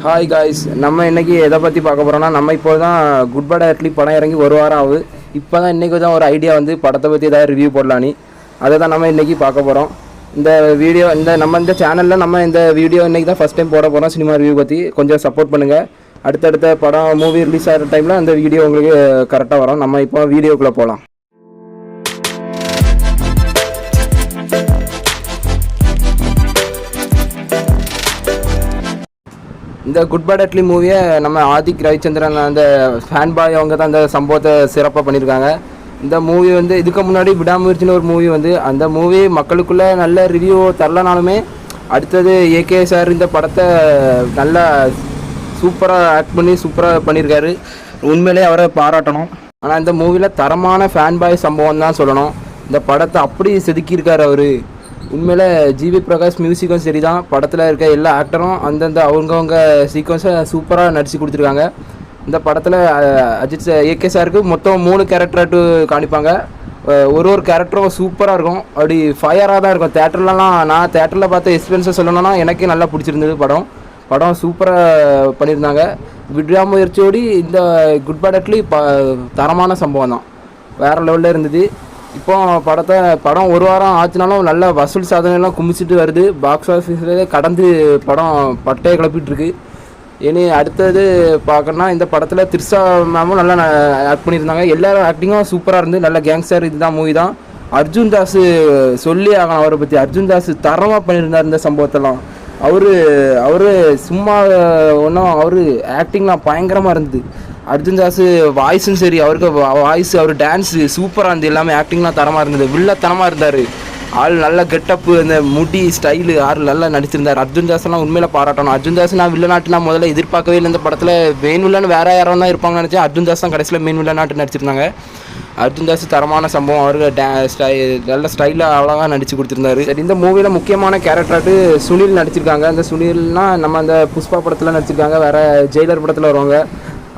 Hi guys நம்ம இன்றைக்கி எதை பற்றி பார்க்க போகிறோம்னா நம்ம இப்போ தான் குட் பட் அட்லி படம் இறங்கி ஒரு வாரம் ஆகுது. இப்போ தான் இன்றைக்கி தான் ஒரு ஐடியா வந்து படத்தை பற்றி ஏதாவது ரிவ்யூ போடலான்னு அதை தான் நம்ம இன்றைக்கி பார்க்க போகிறோம் இந்த வீடியோ இந்த நம்ம இந்த சேனலில் நம்ம இந்த வீடியோ இன்றைக்கி தான் ஃபஸ்ட் டைம் போட போகிறோம் சினிமா ரிவ்யூ பற்றி கொஞ்சம் சப்போர்ட் பண்ணுங்கள் அடுத்தடுத்த படம் மூவி ரிலீஸ் ஆகிற டைமில் அந்த வீடியோ உங்களுக்கு கரெக்டாக வரும். நம்ம இப்போ வீடியோக்குள்ளே போகலாம் இந்த குட் பேட் அட்லி மூவியை நம்ம ஆதிக் ரவிச்சந்திரன் அந்த ஃபேன் பாய் அவங்க தான் அந்த சம்பவத்தை சிறப்பாக பண்ணியிருக்காங்க இந்த மூவி வந்து இதுக்கு முன்னாடி விடாமுயற்சின்னு ஒரு மூவி வந்து அந்த மூவி மக்களுக்குள்ளே நல்ல ரிவ்யூ தரலனாலுமே அடுத்தது ஏகே சார் இந்த படத்தை நல்லா சூப்பராக ஆக்ட் பண்ணி சூப்பராக பண்ணியிருக்காரு உண்மையிலே அவரை பாராட்டணும். ஆனால் இந்த மூவியில் தரமான ஃபேன் பாய் சம்பவம் தான் சொல்லணும். இந்த படத்தை அப்படி செதுக்கியிருக்கார் அவர். உண்மையில் ஜிவி பிரகாஷ் மியூசிக்கும் சரி தான் படத்தில் இருக்க எல்லா ஆக்டரும் அந்தந்த அவங்கவுங்க சீக்வன்ஸை சூப்பராக நடித்து கொடுத்துருக்காங்க. இந்த படத்தில் அஜித் சார் ஏகே சாருக்கு மொத்தம் மூணு கேரக்டர்ட்டு காணிப்பாங்க ஒரு ஒரு கேரக்டரும் சூப்பராக இருக்கும். அப்படி ஃபயராக தான் இருக்கும். தேட்டர்லலாம் நான் தேட்டரில் பார்த்த எக்ஸ்பீரியன்ஸை சொல்லணும்னா எனக்கே நல்லா பிடிச்சிருந்தது படம். படம் சூப்பராக பண்ணியிருந்தாங்க. விடாமுயற்சியோடு இந்த குட் படட்லி ப தரமான சம்பவம் தான் வேறு லெவலில் இருந்தது. இப்போ படத்தை படம் ஒரு வாரம் ஆச்சுனாலும் நல்ல வசூல் சாதனைலாம் குமிச்சிட்டு வருது. பாக்ஸ் ஆஃபீஸ்லேயே கடந்து படம் பட்டையை கிளப்பிட்டு இருக்கு இனி அடுத்தது பார்க்கணும்னா இந்த படத்தில் திரிஷா மேமும் நல்லா ஆக்ட் பண்ணியிருந்தாங்க. எல்லாரும் ஆக்டிங்கும் சூப்பராக இருந்து நல்ல கேங்ஸ்டர் இதுதான் மூவி தான். அர்ஜுன் தாஸ் சொல்லி ஆகணும் அவரை பற்றி அர்ஜுன் தாஸ் தரமாக பண்ணியிருந்தார் இந்த சம்பவத்தெல்லாம். அவர் அவர் சும்மா ஒன்றும் அவர் ஆக்டிங்லாம் பயங்கரமாக இருந்தது. அர்ஜுன் தாஸ் வாய்ஸும் சரி அவருக்கு வாய்ஸ் அவர் டான்ஸு சூப்பராக இருந்தது எல்லாமே ஆக்டிங்லாம் தரமாக இருந்தது. வில்லத்தனமாக இருந்தார். ஆள் நல்ல கெட்டப்பு அந்த முடி ஸ்டைலு ஆள் நல்லா நடிச்சிருந்தார். அர்ஜுன் தாஸ்லாம் உண்மையில பாராட்டணும். அர்ஜுன் தாஸ் நான் வில்லநாட்டு நான் முதல்ல எதிர்பார்க்கவே இல்லை. இந்த படத்தில் மெயின் வில்லன் வேற யாரோ தான் இருப்பாங்கன்னு நினச்சேன். அர்ஜுன் தாஸ் தான் கடைசியில் மெயின் வில்லநாட்டு நடிச்சிருந்தாங்க. அர்ஜுன் தாஸ் தரமான சம்பவம். அவருக்கு டே ஸ்டை நல்ல ஸ்டைலில் அழகாக நடித்து கொடுத்துருந்தாரு. சரி இந்த மூவியில் முக்கியமான கேரக்டராட்டு சுனில் நடிச்சிருக்காங்க. அந்த சுனில்னால் நம்ம அந்த புஷ்பா படத்தில் நடிச்சிருக்காங்க. வேறு ஜெயிலர் படத்தில் வருவாங்க.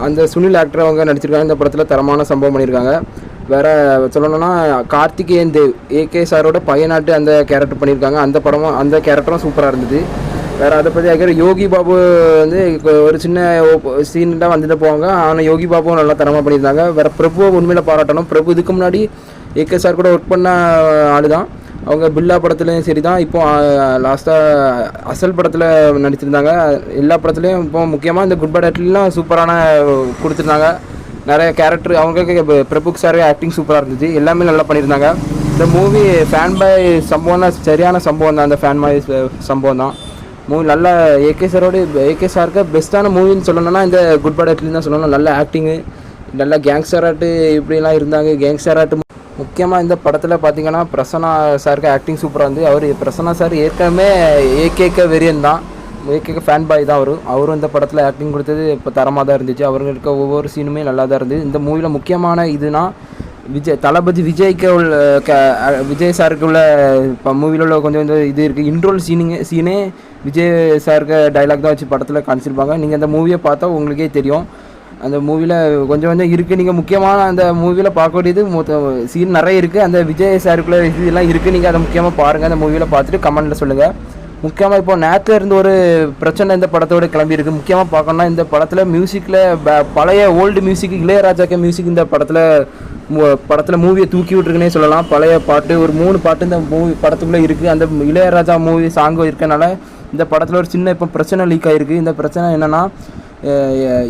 அந்த சுனில் ஆக்டர் அவங்க நடிச்சிருக்காங்க. இந்த படத்தில் தரமான சம்பவம் பண்ணியிருக்காங்க. வேறு சொல்லணும்னா கார்த்திகேயன் தேவ் ஏகே சாரோட பையனாட்டு அந்த கேரக்டர் பண்ணியிருக்காங்க. அந்த படமும் அந்த கேரக்டரும் சூப்பராக இருந்தது. வேறு அதை பற்றி ஆகிற யோகி பாபு வந்து இப்போ ஒரு சின்ன சீன் தான் வந்துட்டு போவாங்க. ஆனால் யோகி பாபுவும் நல்லா தரமாக பண்ணியிருந்தாங்க. வேறு பிரபுவை உண்மையில் பாராட்டணும். பிரபு இதுக்கு முன்னாடி ஏகே சார் கூட ஒர்க் பண்ண ஆளு தான் அவங்க பில்லா படத்துலையும் சரி தான் இப்போ லாஸ்ட்டாக அசல் படத்தில் நடிச்சிருந்தாங்க. எல்லா படத்துலையும் இப்போ முக்கியமாக இந்த குட் படத்துலாம் சூப்பரான கொடுத்துருந்தாங்க. நிறைய கேரக்டர் அவங்களுக்கு பிரபுக் சாரே ஆக்டிங் சூப்பராக இருந்துச்சு எல்லாமே நல்லா பண்ணியிருந்தாங்க. இந்த மூவி ஃபேன் பாய் சம்பவம் தான் சரியான சம்பவம் தான். அந்த ஃபேன் பாய் சம்பவம் தான். மூவி நல்ல ஏகே சாரோட ஏகே சாருக்கு பெஸ்ட்டான மூவின்னு சொல்லணும்னா இந்த குட் படத்துலேருந்து தான் சொல்லணும். நல்ல ஆக்டிங்கு நல்ல கேங்ஸ்டராட்டு இப்படிலாம் இருந்தாங்க. கேங்ஸ்டராட்டு முக்கியமாக இந்த படத்தில் பார்த்தீங்கன்னா பிரசன்னா சாருக்கு ஆக்டிங் சூப்பராக இருந்து அவர் பிரசன்னா சார் ஏற்கனவே ஏகேக்க வெறியன் தான். ஏகேக்க ஃபேன் பாய் தான் அவரும் அவரும் இந்த படத்தில் ஆக்டிங் கொடுத்தது இப்போ தரமாக தான் இருந்துச்சு. அவருக்கு இருக்க ஒவ்வொரு சீனுமே நல்லா தான் இருந்தது. இந்த மூவியில் முக்கியமான இதுனா விஜய் தளபதி விஜய்க்கு உள்ள க விஜய் சாருக்கு உள்ள இப்போ மூவியில் உள்ள கொஞ்சம் கொஞ்சம் இது இருக்குது இன்ட்ரோல் சீனிங்க சீனே விஜய் சாருக்கு டைலாக் தான் வச்சு படத்தில் காமிச்சிருப்பாங்க. நீங்கள் அந்த மூவியை பார்த்தா உங்களுக்கே தெரியும். அந்த மூவியில் கொஞ்சம் கொஞ்சம் இருக்குது நீங்கள் முக்கியமான அந்த மூவியில் பார்க்க வேண்டியது மொத்த சீன் நிறைய இருக்குது அந்த விஜய் சாருக்குள்ள இதெல்லாம் இருக்குது நீங்கள் அதை முக்கியமாக பாருங்கள் அந்த மூவியில் பார்த்துட்டு கமெண்ட்டில் சொல்லுங்கள் முக்கியமாக இப்போ நேரத்தில் இருந்து ஒரு பிரச்சனை இந்த படத்தோட கிளம்பி இருக்குது முக்கியமாக பார்க்கணும்னா இந்த படத்தில் மியூசிக்கில் பழைய ஓல்டு மியூசிக் இளையராஜாக்க மியூசிக் இந்த படத்தில் படத்தில் மூவியை தூக்கி விட்டுருக்குன்னே சொல்லலாம். பழைய பாட்டு ஒரு மூணு பாட்டு இந்த மூவி படத்துக்குள்ளே இருக்குது அந்த இளையராஜா மூவி சாங்கும் இருக்கனால இந்த படத்தில் ஒரு சின்ன இப்போ பிரச்சனை லீக் ஆகிருக்கு இந்த பிரச்சனை என்னென்னா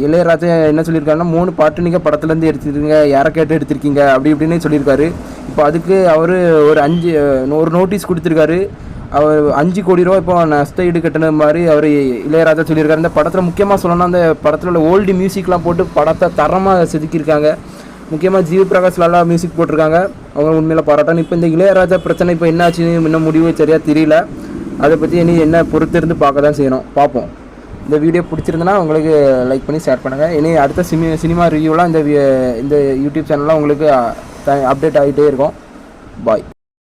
இளையராஜா என்ன சொல்லியிருக்காருன்னா மூணு பாட்டு நீங்கள் படத்துலேருந்து எடுத்துருக்கீங்க யாரை கேட்டு எடுத்திருக்கீங்க? அப்படி இப்படின்னு சொல்லியிருக்காரு. இப்போ அதுக்கு அவர் ஒரு அஞ்சு ஒரு நோட்டீஸ் கொடுத்துருக்காரு. அவர் அஞ்சு கோடி ரூபா இப்போ நஷ்ட ஈடு கட்டின மாதிரி அவர் இளையராஜா சொல்லியிருக்காரு. இந்த படத்தில் முக்கியமாக சொல்லணும்னா அந்த படத்தில் உள்ள ஓல்டு மியூசிக்லாம் போட்டு படத்தை தரமாக செதுக்கியிருக்காங்க. முக்கியமாக ஜீவ பிரகாஷ் லாலா மியூசிக் போட்டிருக்காங்க. அவங்க உண்மையில் பாராட்டணும். இப்போ இந்த இளையராஜா பிரச்சனை இப்போ என்ன ஆச்சுன்னு இன்னும் முடிவு சரியாக தெரியல. அதை பற்றி இனி என்ன பொறுத்திருந்து பார்க்க தான் செய்யணும். பார்ப்போம். இந்த வீடியோ பிடிச்சிருந்தனா உங்களுக்கு லைக் பண்ணி ஷேர் பண்ணுங்கள் இனி அடுத்த சினி சினிமா ரிவ்யூலாம் இந்த இந்த யூடியூப் சேனல்லாம் உங்களுக்கு அப்டேட் ஆகிட்டே இருக்கும். பாய்